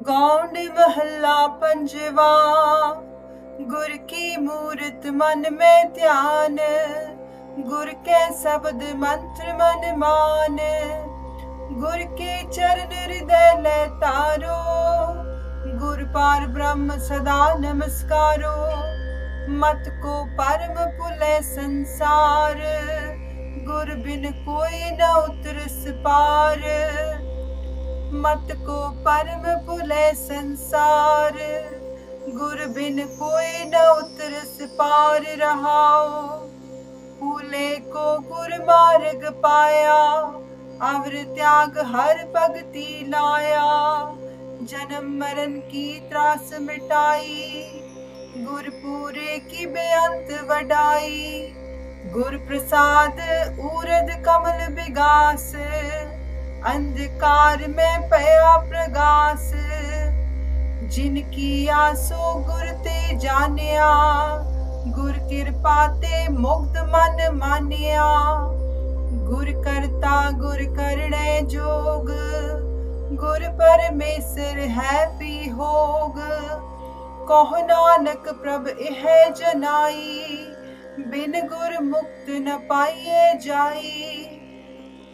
ਗੌਂਡ ਮਹੱਲਾ ਪੰਜਵਾ, ਗੁਰ ਕੀ ਮੂਰਤ ਮਨ ਮੈਂ ਧਿਆਨ, ਗੁਰ ਕੇ ਸ਼ਬਦ ਮੰਤਰ ਮਨ ਮਾਨ, ਗੁਰ ਕੇ ਚਰਨ ਹਿਰਦੈ ਲੈ ਤਾਰੋ, ਗੁਰ ਪਾਰ ਬ੍ਰਹਮ ਸਦਾ ਨਮਸਕਾਰੋ, ਮਤ ਕੋ ਪਰਮ ਭੁਲੇ ਸੰਸਾਰ, ਗੁਰ ਬਿਨ ਕੋਈ ਨ ਉਤਰਸ ਪਾਰ। ਮਤ ਕੋ ਪਰਮ ਭੁਲੇ ਸੰਸਾਰ ਗੁਰ ਬਿਨ ਕੋਈ ਨ ਉਤਰਸ ਪਾਰ ਰਹਾਓ ਭੂਲੇ ਕੋ ਗੁਰ ਮਾਰਗ ਪਾਇਆ ਅਵਰ त्याग ਹਰ ਭਗਤੀ ਲਾਇਆ ਜਨਮ ਮਰਨ ਕੀ ਤਰਾਸ ਮਿਟਾਈ ਗੁਰ ਪੂਰੇ ਕੀ ਬੇਅੰਤ ਵਡਾਈ ਗੁਰ ਪ੍ਰਸਾਦ ਊਰਦ ਕਮਲ ਵਿਗਾਸ ਅੰਧਕਾਰ ਮੈਂ ਪਿਆ ਪ੍ਰਗਾਸ ਜਿਨ ਕੀ ਆਸੋ ਗੁਰ ਤੇ ਜਾਣਿਆ, ਗੁਰ ਕਿਰਪਾ ਤੇ ਮੁਕਤ ਮਨ ਮਾਨਿਆ। ਗੁਰ ਕਰਤਾ ਗੁਰ ਕਰਣੇ ਜੋਗ, ਗੁਰ ਪਰਮੇਸ਼ਰ ਹੈ ਪੀ ਹੋਗ ਕਹ ਨਾਨਕ ਪ੍ਰਭ ਇਹ ਜਨਾਈ, ਬਿਨ ਗੁਰ ਮੁਕਤ ਨ ਪਾਈਏ ਜਾਈ।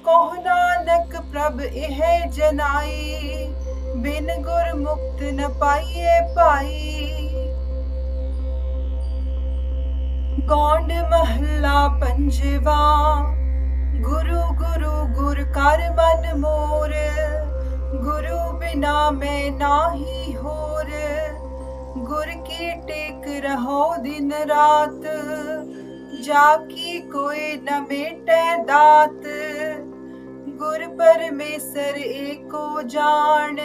ਕਹ ਨਾਨਕ ਪ੍ਰਭ ਇਹ ਜਨਾਈ, ਬਿਨ ਗੁਰ ਮੁਕਤ ਨ ਪਾਈਏ ਭਾਈ। ਗੌਂਡ ਮਹੱਲਾ ਪੰਜਵਾ, ਗੁਰੂ ਗੁਰੂ ਗੁਰ ਕਰ ਮਨ ਮੋਰ। ਗੁਰੂ ਬਿਨਾ ਮੈਂ ਨਾਹੀ ਹੋਰ। ਗੁਰ ਕੀ ਟੇਕ ਰਹੋ ਦਿਨ ਰਾਤ, ਜਾ ਕੀ ਕੋਈ ਨ ਮੇਟੈ ਦਾਤ। ਗੁਰ ਪਰਮੇਸ਼ਰ ਏਕੋ ਜਾਣ,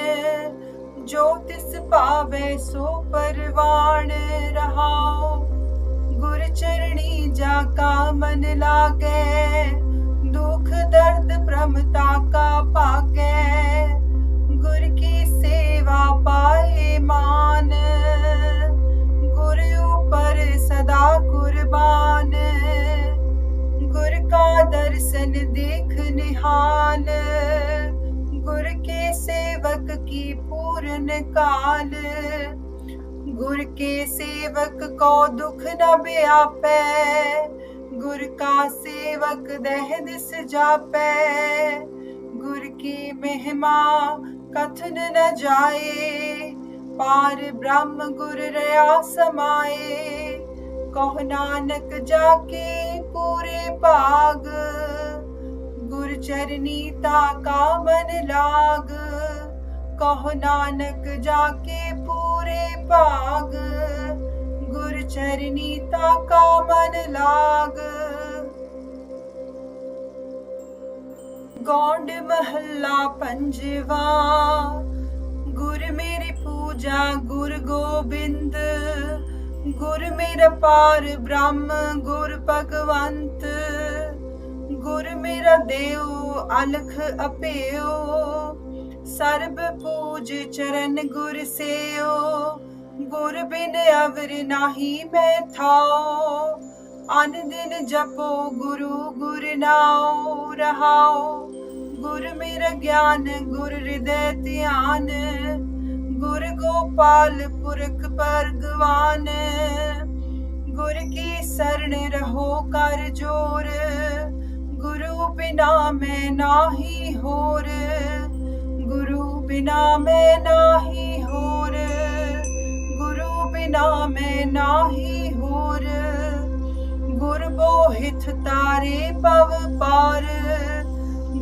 ਜੋ ਤਿਸ ਭਾਵੇ ਸੋ ਪਰਵਾਣ ਰਹਾਓ ਗੁਰ ਚਰਣੀ ਜਾ ਕਾ ਮਨ ਲਾਗੇ, ਦੁਖ ਦਰਦ ਭ੍ਰਮਤਾ ਕਾ ਭਾਗੇ। ਦਰਸ਼ਨ ਦੇਖ ਨਿਹਾਲ, ਗੁਰ ਕੇ ਸੇਵਕ ਕੀ ਪੂਰਨ ਕਾਲ। ਗੁਰ ਕੇ ਸੇਵਕ ਕੋ ਦੁਖ ਨ ਬਿਆਪੈ ਗੁਰ ਕਾ ਸੇਵਕ ਦਹਿ ਦਿਸ ਜਾਪੈ। ਗੁਰ ਕੀ ਮਹਿਮਾ ਕਥਨ ਨ ਜਾਏ, ਪਾਰ ਬ੍ਰਹਮ ਗੁਰ ਰਿਆ ਸਮਾਏ। ਕਹ ਨਾਨਕ ਜਾ ਕੇ ਪੂਰੇ ਭਾਗ ਚਰਨੀ ਤਾ ਕਾ ਮਨ ਲਾਗ। ਕਹੋ ਨਾਨਕ ਜਾ ਕੇ ਪੂਰੇ ਭਾਗ। ਗੁਰ ਚਰਨੀ ਤਾ ਕਾ ਮਨ ਲਾਗ। ਗੌਂਡ ਮਹੱਲਾ ਪੰਜਵਾ। ਗੁਰ ਮੇਰੀ ਪੂਜਾ ਗੁਰ ਗੋਬਿੰਦ। ਗੁਰ ਮੇਰਾ ਪਾਰ ਬ੍ਰਹਮ ਗੁਰ ਭਗਵੰਤ। ਗੁਰ ਮੇਰਾ ਦੇਵ ਅਲਖ ਅਪਿਓ ਸਰਬ ਪੂਜ ਚਰਨ ਗੁਰ ਸੇਓ ਗੁਰ ਬਿਨ ਅਵਰ ਨਾਹੀ ਮੈਂ ਥਾਓ ਅਨ ਦਿਨ ਜਪੋ ਗੁਰੂ ਗੁਰ ਨਾਉ ਰਹਾਓ ਗੁਰ ਮੇਰਾ ਗਿਆਨ, ਗੁਰ ਹਿਰਦੈ ਧਿਆਨ। ਗੁਰ ਗੋਪਾਲ ਪੁਰਖ ਪਰਗਵਾਨ ਗੁਰ ਕੀ ਸਰਣ ਰਹੋ ਕਰ ਜੋਰ। ਗੁਰੂ ਬਿਨਾ ਮੈਂ ਨਾਹੀ ਹੋਰ, ਗੁਰੂ ਬਿਨਾ ਮੈਂ ਨਾਹੀ ਹੋਰ, ਗੁਰੂ ਬਿਨਾ ਮੈਂ ਨਾਹੀ ਹੋਰ, ਗੁਰ ਬੋਹਿਥ ਤਾਰੇ ਪਵ ਪਾਰ,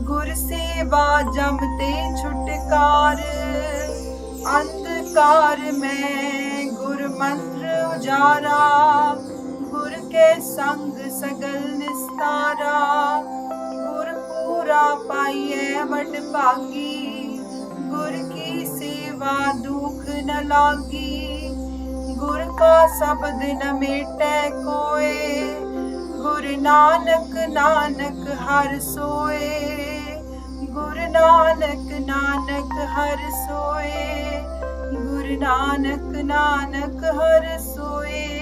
ਗੁਰ ਸੇਵਾ ਜਮ ਤੇ ਛੁਟਕਾਰ, ਅੰਧਕਾਰ ਮੈਂ ਗੁਰ ਮੰਤਰ ਉਜਾਰਾ, ਗੁਰ ਕੇ ਸੰਗ ਸਗਲ ਨਿਸਤਾਰਾ ਪਾਈਐ ਵਡ ਭਾਗੀ। ਗੁਰ ਕੀ ਸੇਵਾ ਦੁਖ ਨ ਲਾਗੀ। ਗੁਰ ਕਾ ਸ਼ਬਦ ਨ ਮੇਟੈ ਕੋਏ। ਗੁਰ ਨਾਨਕ ਨਾਨਕ ਹਰ ਸੋਏ। ਗੁਰ ਨਾਨਕ ਨਾਨਕ ਹਰ ਸੋਏ। ਗੁਰ ਨਾਨਕ ਨਾਨਕ ਹਰ ਸੋਏ।